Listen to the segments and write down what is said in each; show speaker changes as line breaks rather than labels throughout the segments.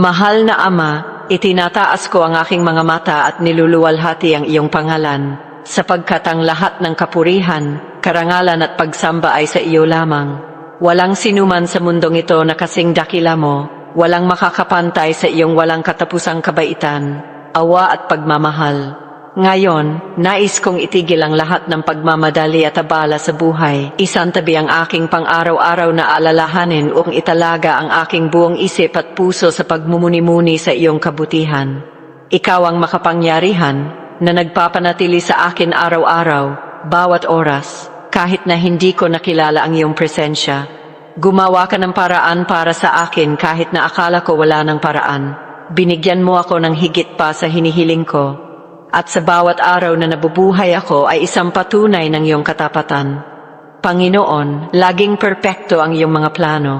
Mahal na Ama, itinataas ko ang aking mga mata at niluluwalhati ang iyong pangalan, sapagkat ang lahat ng kapurihan, karangalan at pagsamba ay sa iyo lamang. Walang sinuman sa mundong ito na kasing dakila mo, walang makakapantay sa iyong walang katapusang kabaitan, awa at pagmamahal. Ngayon, nais kong itigil ang lahat ng pagmamadali at abala sa buhay. Isantabi ang aking pang-araw-araw na alalahanin upang italaga ang aking buong isip at puso sa pagmumuni-muni sa iyong kabutihan. Ikaw ang makapangyarihan na nagpapanatili sa akin araw-araw, bawat oras, kahit na hindi ko nakilala ang iyong presensya. Gumawa ka ng paraan para sa akin kahit na akala ko wala ng paraan. Binigyan mo ako ng higit pa sa hinihiling ko. At sa bawat araw na nabubuhay ako ay isang patunay ng iyong katapatan. Panginoon, laging perpekto ang iyong mga plano.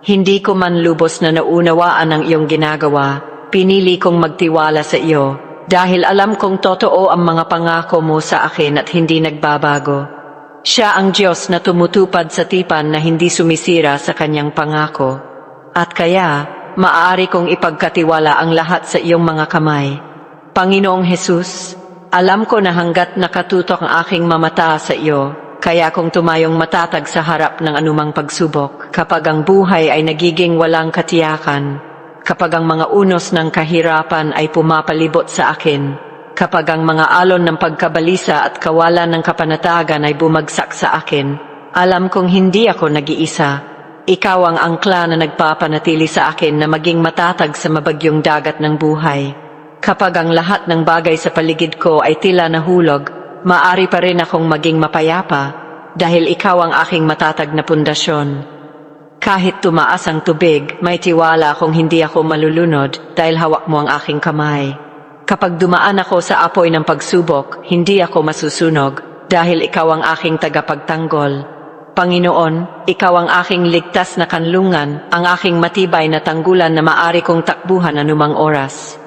Hindi ko man lubos na naunawaan ang iyong ginagawa, pinili kong magtiwala sa iyo dahil alam kong totoo ang mga pangako mo sa akin at hindi nagbabago. Siya ang Diyos na tumutupad sa tipan na hindi sumisira sa kanyang pangako. At kaya, maaari kong ipagkatiwala ang lahat sa iyong mga kamay. Panginoong Hesus, alam ko na hanggat nakatutok ang aking mamata sa iyo, kaya kong tumayong matatag sa harap ng anumang pagsubok kapag ang buhay ay nagiging walang katiyakan, kapag ang mga unos ng kahirapan ay pumapalibot sa akin, kapag ang mga alon ng pagkabalisa at kawalan ng kapanatagan ay bumagsak sa akin, alam kong hindi ako nag-iisa. Ikaw ang angkla na nagpapanatili sa akin na maging matatag sa mabagyong dagat ng buhay. Kapag ang lahat ng bagay sa paligid ko ay tila nahulog, maari pa rin akong maging mapayapa dahil ikaw ang aking matatag na pundasyon. Kahit tumaas ang tubig, may tiwala akong hindi ako malulunod dahil hawak mo ang aking kamay. Kapag dumaan ako sa apoy ng pagsubok, hindi ako masusunog dahil ikaw ang aking tagapagtanggol. Panginoon, ikaw ang aking ligtas na kanlungan, ang aking matibay na tanggulan na maari kong takbuhan anumang oras.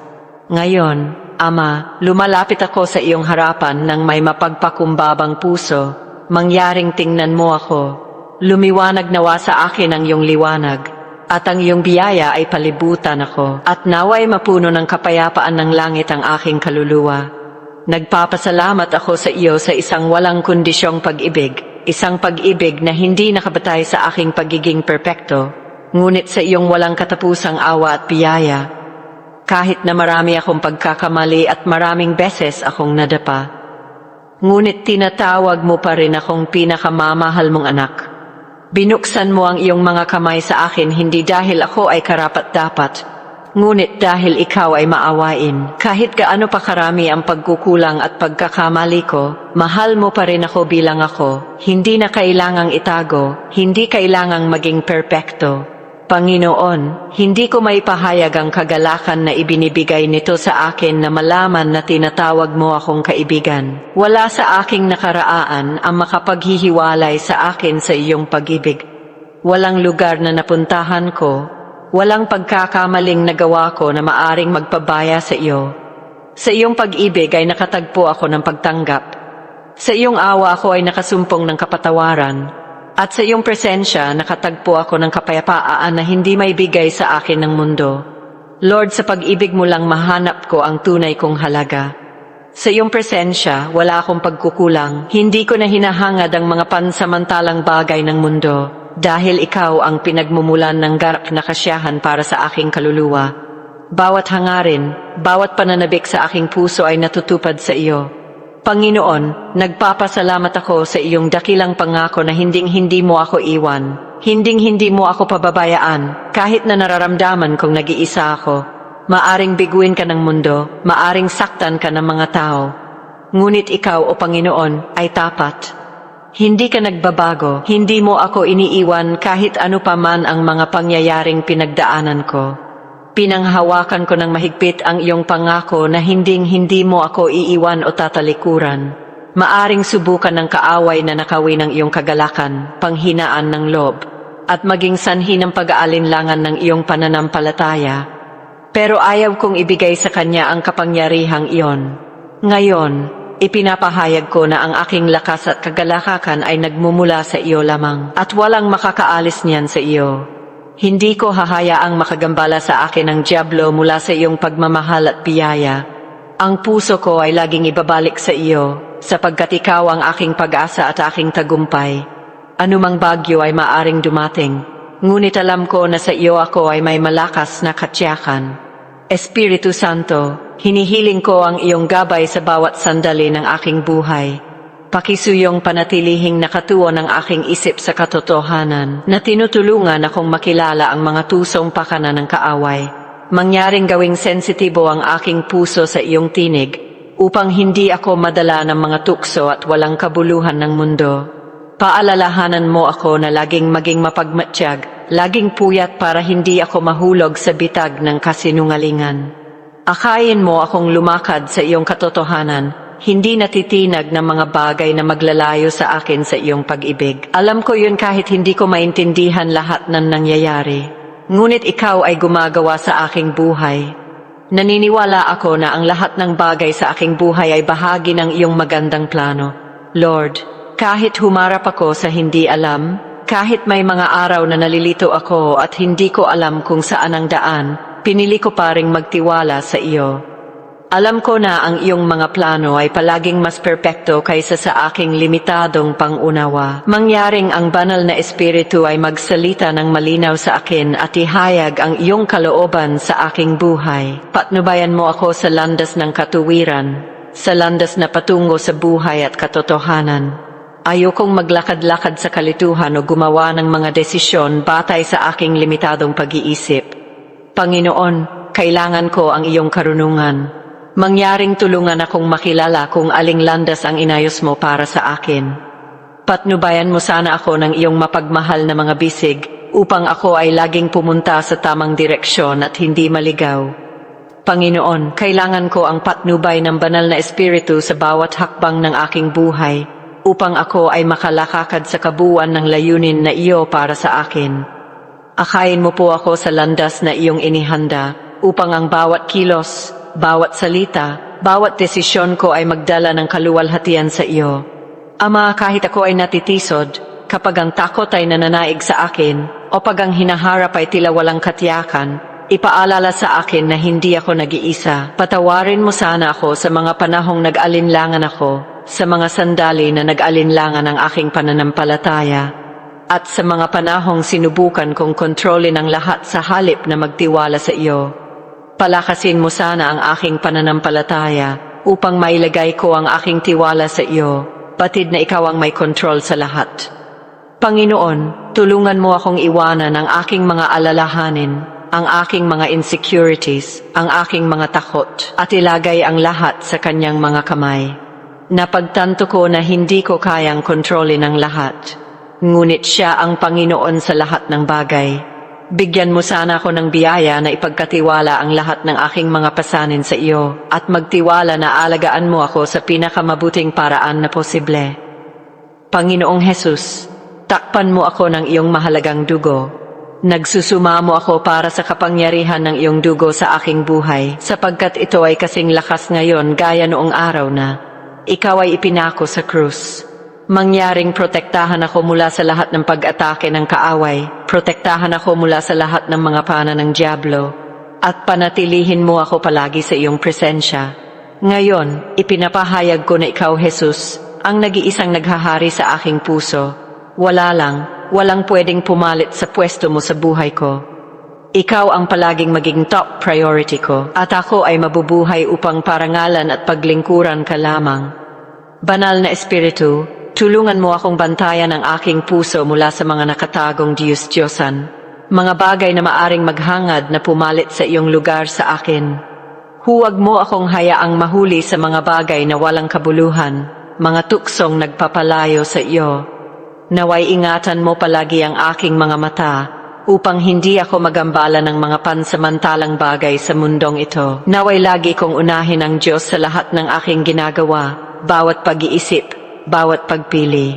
Ngayon, Ama, lumalapit ako sa iyong harapan ng may mapagpakumbabang puso. Mangyaring tingnan mo ako. Lumiwanag nawa sa akin ang iyong liwanag. At ang iyong biyaya ay palibutan ako. At naway mapuno ng kapayapaan ng langit ang aking kaluluwa. Nagpapasalamat ako sa iyo sa isang walang kondisyong pag-ibig. Isang pag-ibig na hindi nakabatay sa aking pagiging perpekto. Ngunit sa iyong walang katapusang awa at biyaya. Kahit na marami akong pagkakamali at maraming beses akong nadapa. Ngunit tinatawag mo pa rin akong pinakamamahal mong anak. Binuksan mo ang iyong mga kamay sa akin hindi dahil ako ay karapat-dapat, ngunit dahil ikaw ay maawain. Kahit gaano pa karami ang pagkukulang at pagkakamali ko, mahal mo pa rin ako bilang ako. Hindi na kailangang itago, hindi kailangang maging perpekto. Panginoon, hindi ko maipahayag ang kagalakan na ibinibigay nito sa akin na malaman na tinatawag mo akong kaibigan. Wala sa aking nakaraan ang makapaghihiwalay sa akin sa iyong pag-ibig. Walang lugar na napuntahan ko, walang pagkakamaling nagawa ko na maaring magpabaya sa iyo. Sa iyong pag-ibig ay nakatagpo ako ng pagtanggap. Sa iyong awa ako ay nakasumpong ng kapatawaran. At sa iyong presensya, nakatagpo ako ng kapayapaan na hindi may bigay sa akin ng mundo. Lord, sa pag-ibig mo lang mahanap ko ang tunay kong halaga. Sa iyong presensya, wala akong pagkukulang. Hindi ko na hinahangad ang mga pansamantalang bagay ng mundo. Dahil ikaw ang pinagmumulan ng garak na kasyahan para sa aking kaluluwa. Bawat hangarin, bawat pananabik sa aking puso ay natutupad sa iyo. Panginoon, nagpapasalamat ako sa iyong dakilang pangako na hinding-hindi mo ako iwan. Hinding-hindi mo ako pababayaan, kahit na nararamdaman kong nag-iisa ako. Maaring biguin ka ng mundo, maaring saktan ka ng mga tao. Ngunit ikaw, o Panginoon, ay tapat. Hindi ka nagbabago, hindi mo ako iniiwan kahit ano pa ang mga pangyayaring pinagdaanan ko. Pinanghawakan ko ng mahigpit ang iyong pangako na hinding-hindi mo ako iiwan o tatalikuran. Maaring subukan ng kaaway na nakawin ng iyong kagalakan, panghinaan ng lob, at maging sanhi ng pag-aalinlangan ng iyong pananampalataya. Pero ayaw kong ibigay sa kanya ang kapangyarihang iyon. Ngayon, ipinapahayag ko na ang aking lakas at kagalakakan ay nagmumula sa iyo lamang at walang makakaalis niyan sa iyo. Hindi ko hahayaang makagambala sa akin ang Diablo mula sa iyong pagmamahal at biyaya. Ang puso ko ay laging ibabalik sa iyo, sapagkat ikaw ang aking pag-asa at aking tagumpay. Anumang bagyo ay maaring dumating, ngunit alam ko na sa iyo ako ay may malakas na katsyakan. Espiritu Santo, hinihiling ko ang iyong gabay sa bawat sandali ng aking buhay. Pakisuyong panatilihing nakatuon ang aking isip sa katotohanan na tinutulungan akong makilala ang mga tusong pakana ng kaaway. Mangyaring gawing sensitibo ang aking puso sa iyong tinig upang hindi ako madala ng mga tukso at walang kabuluhan ng mundo. Paalalahanan mo ako na laging maging mapagmatsyag, laging puyat para hindi ako mahulog sa bitag ng kasinungalingan. Akayin mo akong lumakad sa iyong katotohanan, hindi natitinag ng mga bagay na maglalayo sa akin sa iyong pag-ibig. Alam ko yun kahit hindi ko maintindihan lahat ng nangyayari. Ngunit ikaw ay gumagawa sa aking buhay. Naniniwala ako na ang lahat ng bagay sa aking buhay ay bahagi ng iyong magandang plano. Lord, kahit humarap ako sa hindi alam, kahit may mga araw na nalilito ako at hindi ko alam kung saan ang daan, pinili ko pa ring magtiwala sa iyo. Alam ko na ang iyong mga plano ay palaging mas perpekto kaysa sa aking limitadong pangunawa. Mangyaring ang banal na espiritu ay magsalita ng malinaw sa akin at ihayag ang iyong kalooban sa aking buhay. Patnubayan mo ako sa landas ng katuwiran, sa landas na patungo sa buhay at katotohanan. Ayokong maglakad-lakad sa kalituhan o gumawa ng mga desisyon batay sa aking limitadong pag-iisip. Panginoon, kailangan ko ang iyong karunungan. Mangyaring tulungan akong makilala kung aling landas ang inayos mo para sa akin. Patnubayan mo sana ako ng iyong mapagmahal na mga bisig upang ako ay laging pumunta sa tamang direksyon at hindi maligaw. Panginoon, kailangan ko ang patnubay ng banal na espiritu sa bawat hakbang ng aking buhay upang ako ay makalakakad sa kabuuan ng layunin na iyo para sa akin. Akayin mo po ako sa landas na iyong inihanda upang ang bawat kilos, bawat salita, bawat desisyon ko ay magdala ng kaluwalhatian sa iyo. Ama, kahit ako ay natitisod, kapag ang takot ay nananaig sa akin, o pag ang hinaharap ay tila walang katiyakan, ipaalala sa akin na hindi ako nag-iisa. Patawarin mo sana ako sa mga panahong nag-alinlangan ako, sa mga sandali na nag-alinlangan ang aking pananampalataya, at sa mga panahong sinubukan kong kontrolin ang lahat sa halip na magtiwala sa iyo. Palakasin mo sana ang aking pananampalataya upang mailagay ko ang aking tiwala sa iyo, batid na ikaw ang may kontrol sa lahat. Panginoon, tulungan mo akong iwanan ang aking mga alalahanin, ang aking mga insecurities, ang aking mga takot, at ilagay ang lahat sa kanyang mga kamay. Napagtanto ko na hindi ko kayang kontrolin ang lahat, ngunit siya ang Panginoon sa lahat ng bagay. Bigyan mo sana ako ng biyaya na ipagkatiwala ang lahat ng aking mga pasanin sa iyo at magtiwala na alagaan mo ako sa pinakamabuting paraan na posible. Panginoong Hesus, takpan mo ako ng iyong mahalagang dugo. Nagsusumamo ako para sa kapangyarihan ng iyong dugo sa aking buhay sapagkat ito ay kasing lakas ngayon gaya noong araw na ikaw ay ipinako sa krus. Mangyaring protektahan ako mula sa lahat ng pag-atake ng kaaway, protektahan ako mula sa lahat ng mga pana ng Diablo, at panatilihin mo ako palagi sa iyong presensya. Ngayon, ipinapahayag ko na ikaw, Jesus, ang nag-iisang naghahari sa aking puso. Wala lang, walang pwedeng pumalit sa pwesto mo sa buhay ko. Ikaw ang palaging maging top priority ko, at ako ay mabubuhay upang parangalan at paglingkuran ka lamang. Banal na Espiritu, tulungan mo akong bantayan ang aking puso mula sa mga nakatagong Diyos-Diyosan, mga bagay na maaring maghangad na pumalit sa iyong lugar sa akin. Huwag mo akong hayaang mahuli sa mga bagay na walang kabuluhan, mga tuksong nagpapalayo sa iyo. Naway ingatan mo palagi ang aking mga mata upang hindi ako magambala ng mga pansamantalang bagay sa mundong ito. Naway lagi kong unahin ang Diyos sa lahat ng aking ginagawa, bawat pag-iisip, bawat pagpili.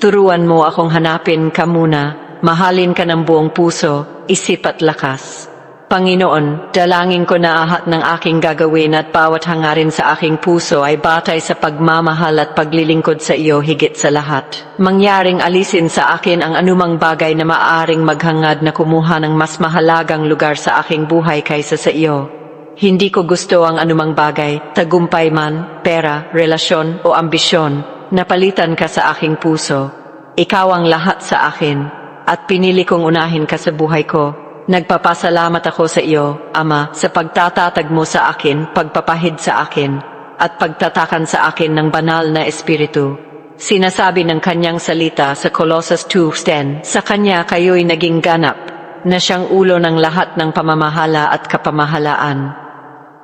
Turuan mo akong hanapin ka muna, mahalin ka ng buong puso, isip at lakas. Panginoon, dalangin ko na ahat ng aking gagawin at bawat hangarin sa aking puso ay batay sa pagmamahal at paglilingkod sa iyo higit sa lahat. Mangyaring alisin sa akin ang anumang bagay na maaring maghangad na kumuha ng mas mahalagang lugar sa aking buhay kaysa sa iyo. Hindi ko gusto ang anumang bagay, tagumpay man, pera, relasyon o ambisyon, na palitan ka sa aking puso. Ikaw ang lahat sa akin, at pinili kong unahin ka sa buhay ko. Nagpapasalamat ako sa iyo, Ama, sa pagtatatag mo sa akin, pagpapahid sa akin, at pagtatakan sa akin ng banal na espiritu. Sinasabi ng kanyang salita sa Colossus 2.10, sa kanya kayo'y naging ganap, na siyang ulo ng lahat ng pamamahala at kapamahalaan.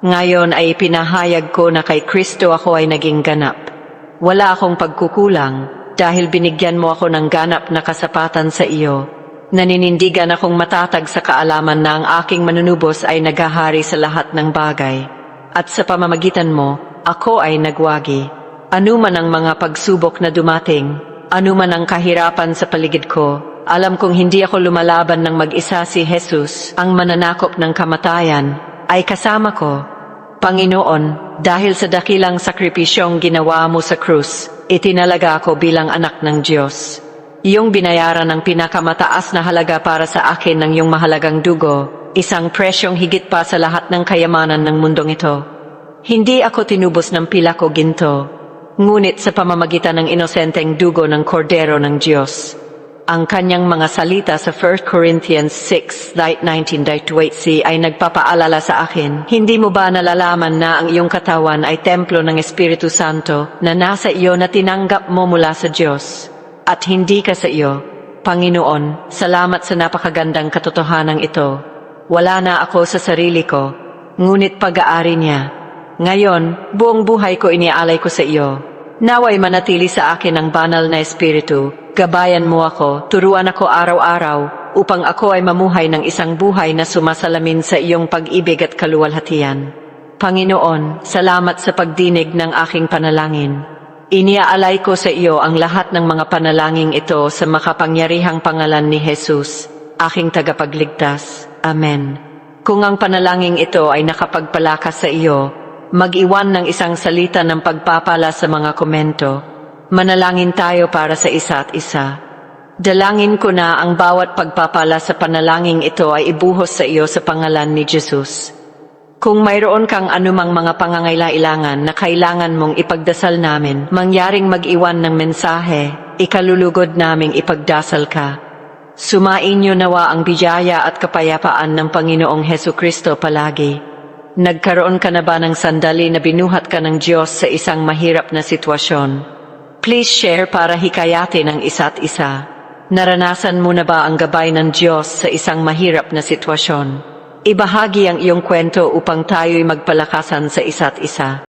Ngayon ay pinahayag ko na kay Kristo ako ay naging ganap. Wala akong pagkukulang dahil binigyan mo ako ng ganap na kasapatan sa iyo. Naninindigan akong matatag sa kaalaman na ang aking manunubos ay naghahari sa lahat ng bagay. At sa pamamagitan mo, ako ay nagwagi. Ano man ang mga pagsubok na dumating, ano man ang kahirapan sa paligid ko, alam kong hindi ako lumalaban ng mag-isa si Jesus, ang mananakop ng kamatayan, ay kasama ko. Panginoon, dahil sa dakilang sakripisyong ginawa mo sa krus, itinalaga ako bilang anak ng Diyos. Iyong binayaran ng pinakamataas na halaga para sa akin ng iyong mahalagang dugo, isang presyong higit pa sa lahat ng kayamanan ng mundong ito. Hindi ako tinubos ng pila ko ginto, ngunit sa pamamagitan ng inosenteng dugo ng kordero ng Diyos. Ang kanyang mga salita sa 1 Corinthians 6:19-20 ay nagpapaalala sa akin, Hindi mo ba nalalaman na ang iyong katawan ay templo ng Espiritu Santo na nasa iyo na tinanggap mo mula sa Diyos? At hindi ka sa iyo. Panginoon, salamat sa napakagandang katotohanan ito. Wala na ako sa sarili ko, ngunit pag-aari niya. Ngayon, buong buhay ko iniaalay ko sa iyo. Naway manatili sa akin ang banal na espiritu. Gabayan mo ako, turuan ako araw-araw, upang ako ay mamuhay ng isang buhay na sumasalamin sa iyong pag-ibig at kaluwalhatian. Panginoon, salamat sa pagdinig ng aking panalangin. Iniaalay ko sa iyo ang lahat ng mga panalangin ito sa makapangyarihang pangalan ni Jesus, aking tagapagligtas. Amen. Kung ang panalangin ito ay nakapagpalakas sa iyo, mag-iwan ng isang salita ng pagpapala sa mga komento. Manalangin tayo para sa isa't isa. Dalangin ko na ang bawat pagpapala sa panalangin ito ay ibuhos sa iyo sa pangalan ni Jesus. Kung mayroon kang anumang mga pangangailangan na kailangan mong ipagdasal namin, mangyaring mag-iwan ng mensahe, ikalulugod naming ipagdasal ka. Sumain niyo nawa ang bijaya at kapayapaan ng Panginoong Heso Kristo palagi. Nagkaroon ka na ba ng sandali na binuhat ka ng Diyos sa isang mahirap na sitwasyon? Please share para hikayatin ang isa't isa. Naranasan mo na ba ang gabay ng Diyos sa isang mahirap na sitwasyon? Ibahagi ang iyong kwento upang tayo'y magpalakasan sa isa't isa.